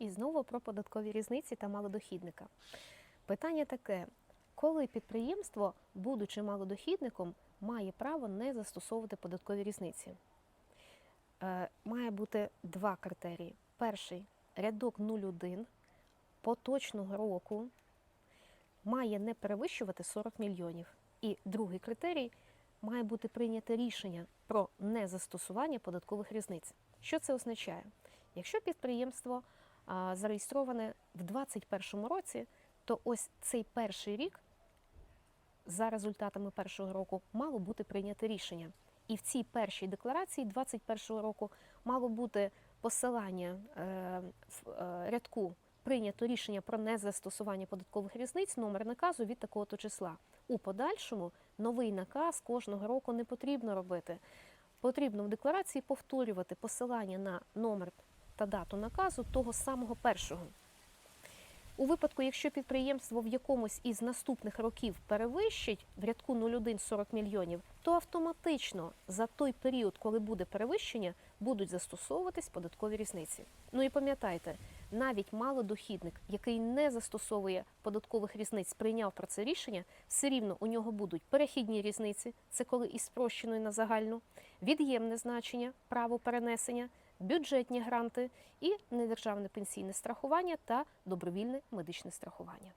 І знову про податкові різниці та малодохідника. Питання таке: коли підприємство, будучи малодохідником, має право не застосовувати податкові різниці? Е, Має бути два критерії. Перший рядок 0,1 поточного року має не перевищувати 40 мільйонів. І другий критерій має бути прийнято рішення про незастосування податкових різниць. Що це означає? Якщо підприємство зареєстроване в 2021 році, то ось цей перший рік, за результатами першого року, мало бути прийнято рішення. І в цій першій декларації 2021 року мало бути посилання е, в е, рядку прийнято рішення про незастосування податкових різниць, номер наказу від такого-то числа. У подальшому новий наказ кожного року не потрібно робити. Потрібно в декларації повторювати посилання на номер та дату наказу того самого першого. У випадку, якщо підприємство в якомусь із наступних років перевищить в рядку 01 40 мільйонів, то автоматично за той період, коли буде перевищення, будуть застосовуватись податкові різниці. Ну і пам'ятайте, навіть малодохідник, який не застосовує податкових різниць, прийняв про це рішення, все рівно у нього будуть перехідні різниці, це коли із спрощеної на загальну, від'ємне значення, право перенесення, бюджетні гранти і недержавне пенсійне страхування та добровільне медичне страхування.